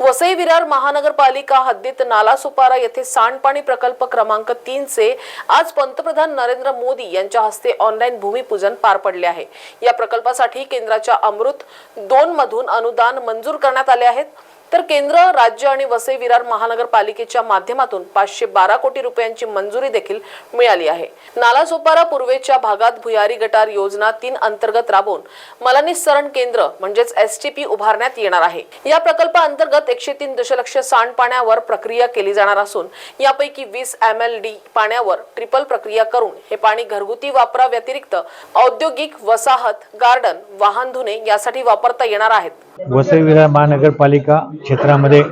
वसई विरार महानगरपालिका हद्दीत नालासुपारा येथे सांडपाणी प्रकल्प क्रमांक तीनचे आज पंतप्रधान नरेंद्र मोदी यांच्या हस्ते ऑनलाईन भूमिपूजन पार पडले आहे. या प्रकल्पासाठी केंद्राच्या अमृत दोन मधून अनुदान मंजूर करण्यात आले आहेत. तर केंद्र राज्य आणि वसई विरार महानगरपालिकेच्या माध्यमातून पाचशे बारा कोटी रुपयांची मंजुरी देखील मिळाली आहे. नालासोपारा पूर्वेच्या भागात भुयारी गटार योजना तीन अंतर्गत राबवून मलनिस्सरण केंद्र म्हणजेच एस टी पी उभारण्यात येणार आहे. या प्रकल्पाअंतर्गत एकशे तीन दशलक्ष सांडपाण्यावर प्रक्रिया केली जाणार असून यापैकी वीस एम एल डी पाण्यावर ट्रिपल प्रक्रिया करून हे पाणी घरगुती वापरा व्यतिरिक्त औद्योगिक वसाहत गार्डन वाहन धुणे यासाठी वापरता येणार आहेत. वसई विरार महानगरपालिका क्षेत्रामध्ये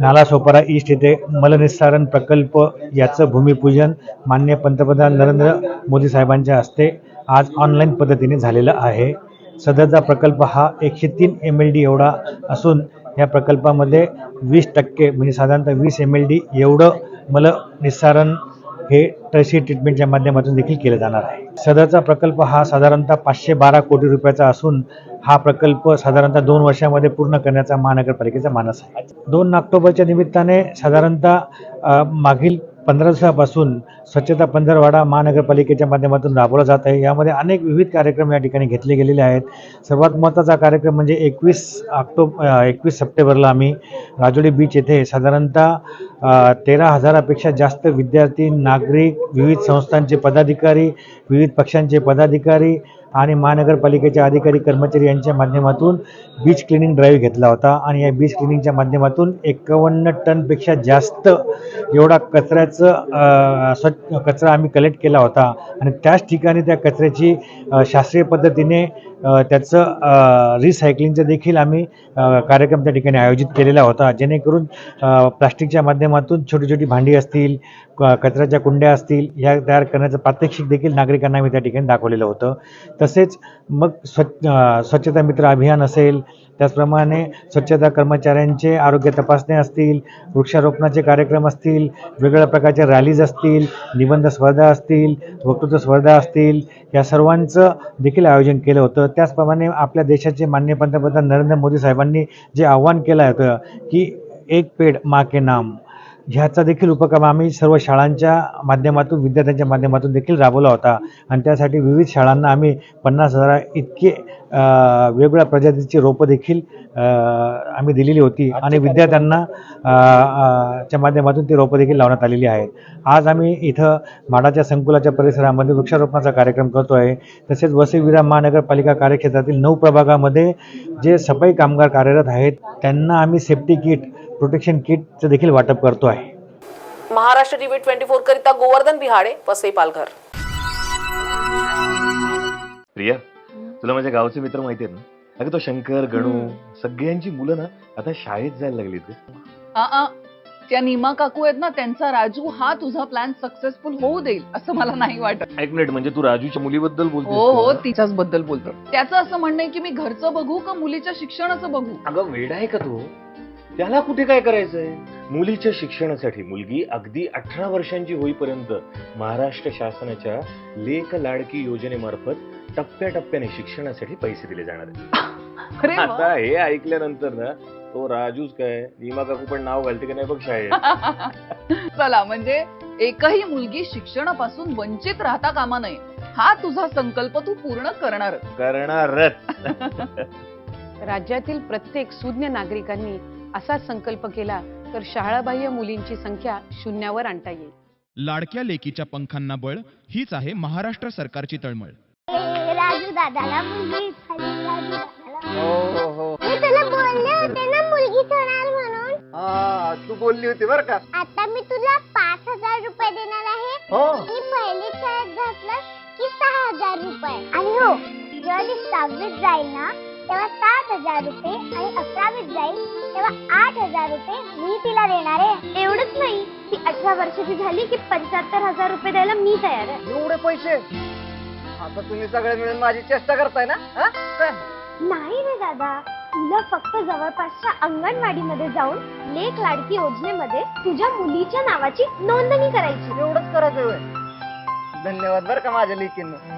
नालासोपारा ईस्ट येथे मलनिस्सारण प्रकल्प याचं भूमिपूजन मान्य पंतप्रधान नरेंद्र मोदी साहेबांच्या हस्ते आज ऑनलाईन पद्धतीने झालेलं आहे. सदरचा प्रकल्प हा एकशे तीन एम एल डी एवढा असून या प्रकल्पामध्ये वीस टक्के म्हणजे साधारणतः वीस एम एल डी एवढं मलनिस्सारण हे टर्शी ट्रीटमेंटच्या माध्यमातून देखील केलं जाणार आहे. सदरचा प्रकल्प हा साधारणतः पाचशे बारा कोटी रुपयाचा असून हा प्रकल्प साधारणतः दोन वर्षामध्ये पूर्ण करण्याचा महानगरपालिकेचा मानस आहे. दोन ऑक्टोबरच्या निमित्ताने साधारणतः मागील पंधरा दिवसापासून स्वच्छता पंधरवाडा महानगरपालिकेच्या माध्यमातून राबवला जात आहे. यामध्ये अनेक विविध कार्यक्रम या ठिकाणी घेतले गेलेले आहेत. सर्वात महत्त्वाचा कार्यक्रम म्हणजे एकवीस ऑक्टोब एकवीस सप्टेंबरला आम्ही राजोडी बीच येथे साधारणतः तेरा हजारापेक्षा जास्त विद्यार्थी नागरिक विविध संस्थांचे पदाधिकारी विविध पक्षांचे पदाधिकारी आणि महानगरपालिकेचे अधिकारी कर्मचारी यांच्या माध्यमातून बीच क्लिनिंग ड्राईव्ह घेतला होता. आणि या बीच क्लिनिंगच्या माध्यमातून एकावन्न टनपेक्षा जास्त एवढा कचऱ्याचं स्वच्छ कचरा आम्ही कलेक्ट केला होता. आणि त्याच ठिकाणी त्या कचऱ्याची शास्त्रीय पद्धतीने त्याचं रिसायकलिंगचं देखील आम्ही कार्यक्रम त्या ठिकाणी आयोजित केलेला होता. जेणेकरून प्लास्टिकच्या माध्यमातून छोटी छोटी भांडी असतील क- कचऱ्याच्या कुंड्या असतील ह्या तयार करण्याचं प्रात्यक्षिक देखील नागरिकांना आम्ही त्या ठिकाणी दाखवलेलं होतं. तसेच मग स्वच्छ स्वच्छता मित्र अभियान असेल त्याचप्रमाणे स्वच्छता कर्मचाऱ्यांचे आरोग्य तपासणे असतील वृक्षारोपणाचे कार्यक्रम असतील वेगवेगळ्या प्रकारच्या रॅलीज असतील निबंध स्पर्धा असतील वक्तृत्व स्पर्धा असतील या सर्वांचं देखील आयोजन केलं होतं. त्याचप्रमाणे आपल्या देशाचे मान्य पंतप्रधान नरेंद्र मोदी साहेबांनी जे आव्हान केलं होतं की एक पेड मा के नाम. ह्याचा देखील उपक्रम आम्ही सर्व शाळांच्या माध्यमातून विद्यार्थ्यांच्या माध्यमातून देखील राबवला होता. आणि त्यासाठी विविध शाळांना आम्ही पन्नास हजारा इतके वेगवेगळ्या प्रजातीची रोपं देखील आम्ही दिलेली होती. आणि विद्यार्थ्यांना च्या माध्यमातून ती रोपं देखील लावण्यात आलेली आहेत. आज आम्ही इथं माडाच्या संकुलाच्या परिसरामध्ये वृक्षारोपणाचा कार्यक्रम करतो आहे तसेच वसई विरार महानगरपालिका कार्यक्षेत्रातील नऊ प्रभागामध्ये जे सफाई कामगार कार्यरत आहेत त्यांना आम्ही सेफ्टी किट प्रोटेक्शन किटचं देखील वाटप करतो आहे. महाराष्ट्र टीव्ही ट्वेंटी फोर करिता गोवर्धन बिहाडे वसई पालघर. प्रिया तुला माझ्या गावचे मित्र माहिती आहेत ना? अगं तो शंकर गणू सगळ्यांची मुलं ना आता शाळेत जायला लागली ते आ, आ, त्या नीमा काकू आहेत ना त्यांचा राजू हा तुझा प्लॅन सक्सेसफुल होऊ देईल असं मला नाही वाटत. एक मिनिट म्हणजे तू राजूच्या मुलीबद्दल बोलतोस हो हो? तिच्याच बद्दल बोलतो. त्याचं असं म्हणणं आहे की मी घरचं बघू का मुलीच्या शिक्षणाचं बघू? अगं वेड आहे का तू? त्याला कुठे काय करायचंय? मुलीच्या शिक्षणासाठी मुलगी अगदी अठरा वर्षांची होईपर्यंत महाराष्ट्र शासनाच्या लेख लाडकी योजनेमार्फत टप्प्याटप्प्याने शिक्षणासाठी पैसे दिले जाणार आहेत. अरे वा. आता हे ऐकल्यानंतर ना तो राजूच काय नीमा काकू पण नाव घालते का नाही बघ शाळेत. चला म्हणजे एकही मुलगी शिक्षणापासून वंचित राहता कामा नये. हा तुझा संकल्प तू पूर्ण करणार. करणारच. राज्यातील प्रत्येक सुज्ञ नागरिकांनी असा संकल्प केला तर शाळाबाह्य मुलींची संख्या शून्यावर आणता येईल. लाडक्या लेकीच्या पंखांना बळ हीच आहे महाराष्ट्र सरकारची तळमळ. ए, राजू दादाला मुलगी झाली राजू दादाला हो हो हा. तू बोलली होती बर का. आता मी तुला पाच हजार रुपये देणार आहे. हो. आणि पहिली शाळेत घातलं की सहा हजार रुपये. आणि हो जेव्हा ती सहावीत जाईल ना तेव्हा सात हजार रुपये आणि अकरावीत जाईल तेव्हा आठ हजार रुपये मी तिला देणार आहे. एवढंच नाही ती अठरा वर्षाची झाली की पंच्याहत्तर हजार रुपये द्यायला मी तयार आहे. एवढे पैसे? आता तुम्ही सगळे मिळून माझी चेष्टा करताय ना? हा? काय? नाही रे दादा तुला फक्त जवळपासच्या अंगणवाडीमध्ये जाऊन लेख लाडकी योजनेमध्ये तुझ्या मुलीच्या नावाची नोंदणी करायची. एवढंच करायचं होय. धन्यवाद बर का माझ्या लेकीनं.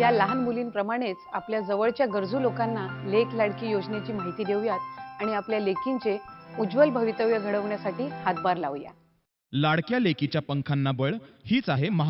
या लहान मुलींप्रमाणेच आपल्या जवळच्या गरजू लोकांना लेख लाडकी योजनेची माहिती देऊयात आणि आपल्या लेकींचे उज्ज्वल भवितव्य घडवण्यासाठी हातभार लावूया. लाडक्या लेकीच्या पंखांना बळ हीच आहे महा